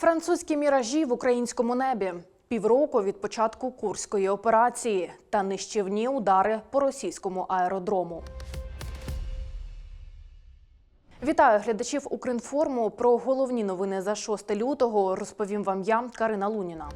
Французькі міражі в українському небі. Півроку від початку курської операції та нищівні удари по російському аеродрому. Вітаю глядачів Укрінформу. Про головні новини за 6 лютого розповім вам я, Карина Луніна.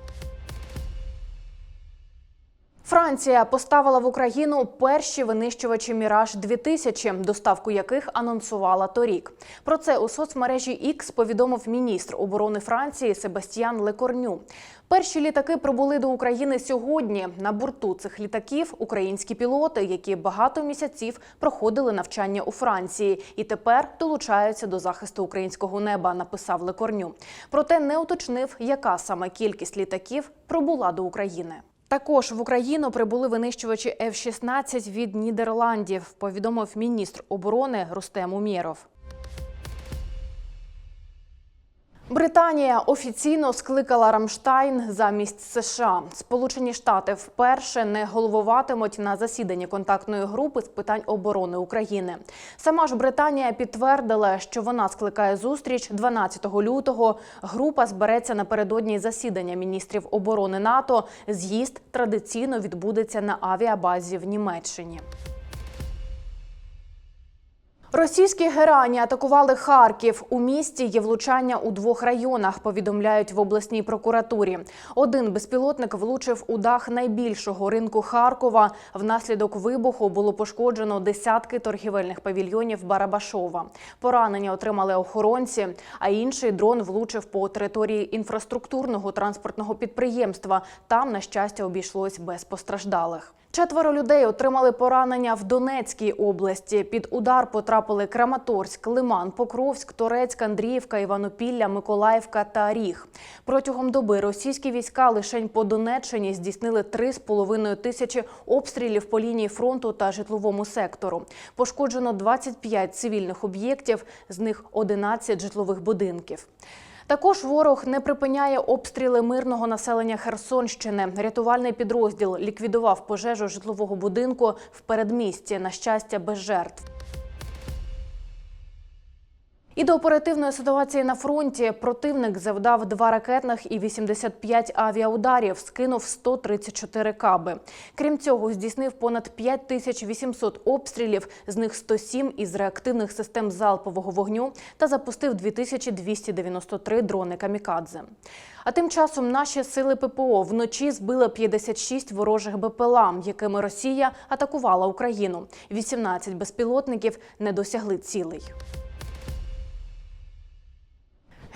Франція поставила в Україну перші винищувачі Міраж 2000 доставку яких анонсувала торік. Про це у соцмережі X повідомив міністр оборони Франції Себастьян Лекорню. Перші літаки прибули до України сьогодні. На борту цих літаків українські пілоти, які багато місяців проходили навчання у Франції, і тепер долучаються до захисту українського неба. Написав Лекорню. Проте не уточнив, яка саме кількість літаків прибула до України. Також в Україну прибули винищувачі F-16 від Нідерландів, повідомив міністр оборони Рустем Умєров. Британія офіційно скликала Рамштайн замість США. Сполучені Штати вперше не головуватимуть на засіданні контактної групи з питань оборони України. Сама ж Британія підтвердила, що вона скликає зустріч 12 лютого. Група збереться напередодні засідання міністрів оборони НАТО. З'їзд традиційно відбудеться на авіабазі в Німеччині. Російські герані атакували Харків. У місті є влучання у двох районах. Повідомляють в обласній прокуратурі. Один безпілотник влучив у дах найбільшого ринку Харкова. Внаслідок вибуху було пошкоджено десятки торгівельних павільйонів Барабашова. Поранення отримали охоронці. А інший дрон влучив по території інфраструктурного транспортного підприємства. Там, на щастя, обійшлось без постраждалих. Четверо людей отримали поранення в Донецькій області. Під удар потрапили Краматорськ, Лиман, Покровськ, Торецьк, Андріївка, Іванопілля, Миколаївка та Ріг. Протягом доби російські війська лишень по Донеччині здійснили 3,5 тисячі обстрілів по лінії фронту та житловому сектору. Пошкоджено 25 цивільних об'єктів, з них 11 житлових будинків. Також ворог не припиняє обстріли мирного населення Херсонщини. Рятувальний підрозділ ліквідував пожежу житлового будинку в передмісті. На щастя, без жертв. І до оперативної ситуації на фронті противник завдав два ракетних і 85 авіаударів, скинув 134 каби. Крім цього, здійснив понад 5800 обстрілів, з них 107 із реактивних систем залпового вогню та запустив 2293 дрони камікадзе. А тим часом наші сили ППО вночі збили 56 ворожих БПЛА, якими Росія атакувала Україну. 18 безпілотників не досягли цілей.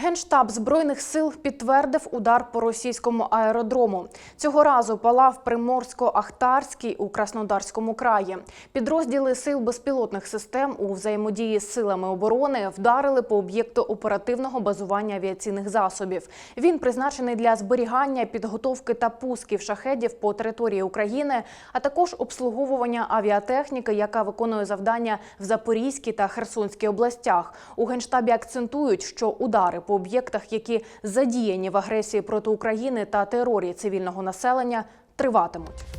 Генштаб збройних сил підтвердив удар по російському аеродрому. Цього разу палав Приморсько-Ахтарський у Краснодарському краї. Підрозділи сил безпілотних систем у взаємодії з силами оборони вдарили по об'єкту оперативного базування авіаційних засобів. Він призначений для зберігання, підготовки та пусків шахедів по території України, а також обслуговування авіатехніки, яка виконує завдання в Запорізькій та Херсонській областях. У генштабі акцентують, що удари по об'єктах, які задіяні в агресії проти України та терорі цивільного населення, триватимуть.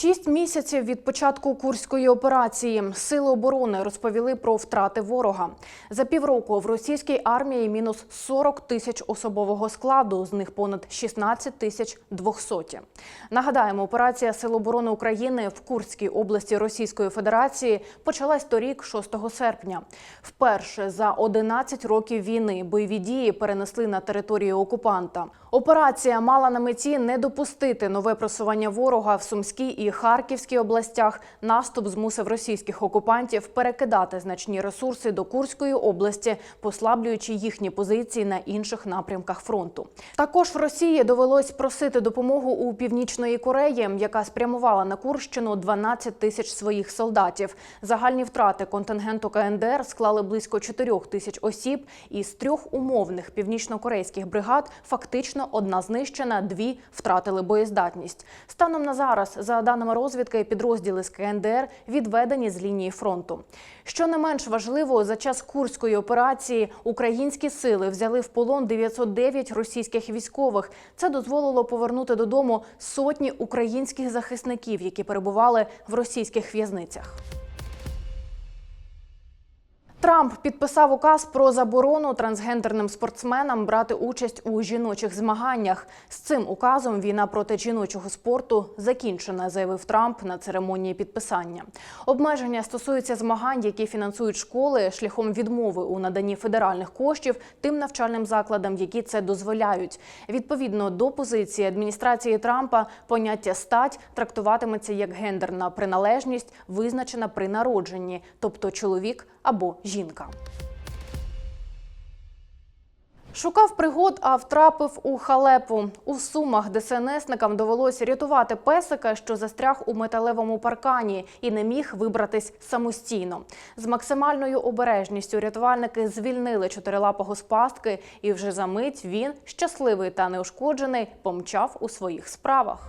Шість місяців від початку курської операції сили оборони розповіли про втрати ворога. За півроку в російській армії мінус 40 тисяч особового складу, з них понад 16 тисяч 200. Нагадаємо, операція Сил оборони України в Курській області Російської Федерації почалась торік, 6 серпня. Вперше за 11 років війни бойові дії перенесли на територію окупанта. Операція мала на меті не допустити нове просування ворога в Сумській і Харківській областях. Наступ змусив російських окупантів перекидати значні ресурси до Курської області, послаблюючи їхні позиції на інших напрямках фронту. Також в Росії довелось просити допомогу у північної Кореї, яка спрямувала на Курщину 12 тисяч своїх солдатів. Загальні втрати контингенту КНДР склали близько 4 тисяч осіб. Із трьох умовних північнокорейських бригад фактично одна знищена, дві втратили боєздатність. Станом на зараз, за даними розвідки, підрозділи з КНДР відведені з лінії фронту. Що не менш важливо, за час курської операції українські сили взяли в полон 909 російських військових. Це дозволило повернути додому сотні українських захисників, які перебували в російських в'язницях. Трамп підписав указ про заборону трансгендерним спортсменам брати участь у жіночих змаганнях. З цим указом війна проти жіночого спорту закінчена, заявив Трамп на церемонії підписання. Обмеження стосуються змагань, які фінансують школи шляхом відмови у наданні федеральних коштів тим навчальним закладам, які це дозволяють. Відповідно до позиції адміністрації Трампа, поняття стать трактуватиметься як гендерна приналежність, визначена при народженні, тобто чоловік або жінка. Шукав пригод, а втрапив у халепу. У Сумах ДСНСникам довелося рятувати песика, що застряг у металевому паркані і не міг вибратись самостійно. З максимальною обережністю рятувальники звільнили чотирилапого з пастки, і вже за мить він, щасливий та неушкоджений, помчав у своїх справах.